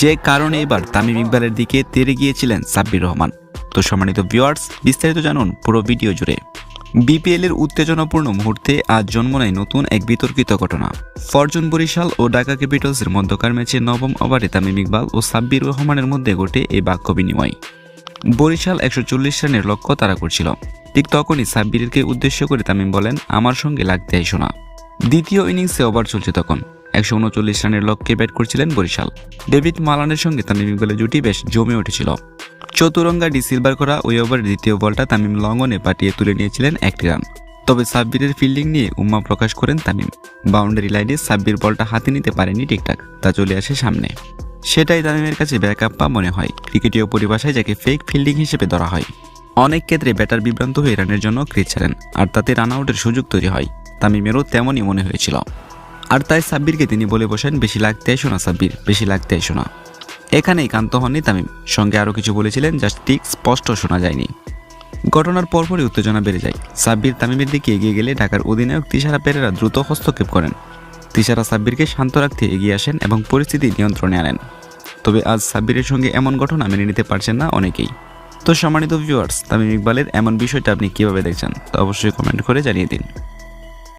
যে কারণে এবার তামিম ইকবালের দিকে তেরে গিয়েছিলেন সাব্বির রহমান। তো সম্মানিত ভিউয়ার্স বিস্তারিত জানুন পুরো ভিডিও জুড়ে। বিপিএল এর উত্তেজনাপূর্ণ মুহূর্তে আজ জন্ম নেয় নতুন এক বিতর্কিত ঘটনা। ফরচুন বরিশাল ও ঢাকা ক্যাপিটালসের মধ্যকার ম্যাচে নবম ওভারে তামিম ইকবাল ও সাব্বির রহমানের মধ্যে ঘটে এই বাক্য বিনিময়। বরিশাল একশো চল্লিশ রানের লক্ষ্য তারা করছিল। ঠিক তখনই সাব্বিরকে উদ্দেশ্য করে তামিম বলেন, আমার সঙ্গে লাগতে আইসো না। দ্বিতীয় ইনিংসে ওভার চলছে তখন। একশো উনচল্লিশ রানের লক্ষ্যে ব্যাট করছিলেন বরিশাল। ডেভিড মালানের সঙ্গে তামিম ইকবালের জুটি বেশ জমে উঠেছিল। চতুরঙ্গা ডি সিলভার করা ওই ওভারের দ্বিতীয় বলটা তামিম লঙ্গনে পাঠিয়ে তুলে নিয়েছিলেন একটি রান। তবে সাব্বিরের ফিল্ডিং নিয়ে উম্মা প্রকাশ করেন তামিম। বাউন্ডারি লাইনে সাব্বির বলটা হাতে নিতে পারেনি ঠিকঠাক, তা চলে আসে সামনে। সেটাই তামিমের কাছে ব্যাকআপ পা মনে হয়। ক্রিকেটীয় পরিভাষায় যাকে ফেক ফিল্ডিং হিসেবে ধরা হয়। অনেক ক্ষেত্রে ব্যাটার বিভ্রান্ত হয়ে রানের জন্য ক্রিজ ছাড়েন, আর তাতে রান আউটের সুযোগ তৈরি হয়। তামিমেরও তেমনই মনে হয়েছিল। আর তাই সাব্বিরকে তিনি বলে বসেন, বেশি লাগতে এসো না সাব্বির, বেশি লাগতে এসো না। এখানেই কান্ত হননি তামিম। সঙ্গে আরও কিছু বলেছিলেন, যা ঠিক স্পষ্ট শোনা যায়নি। ঘটনার পরপরই উত্তেজনা বেড়ে যায়। সাব্বির তামিমের দিকে এগিয়ে গেলে ঢাকার অধিনায়ক তিশারা পেরেরা দ্রুত হস্তক্ষেপ করেন। তিশারা সাব্বিরকে শান্ত রাখতে এগিয়ে আসেন এবং পরিস্থিতি নিয়ন্ত্রণে আনেন। তবে আজ সাব্বিরের সঙ্গে এমন ঘটনা মেনে নিতে পারছেন না অনেকেই। তো সম্মানিত ভিউয়ার্স তামিম ইকবালের এমন বিষয়টা আপনি কীভাবে দেখছেন তা অবশ্যই কমেন্ট করে জানিয়ে দিন।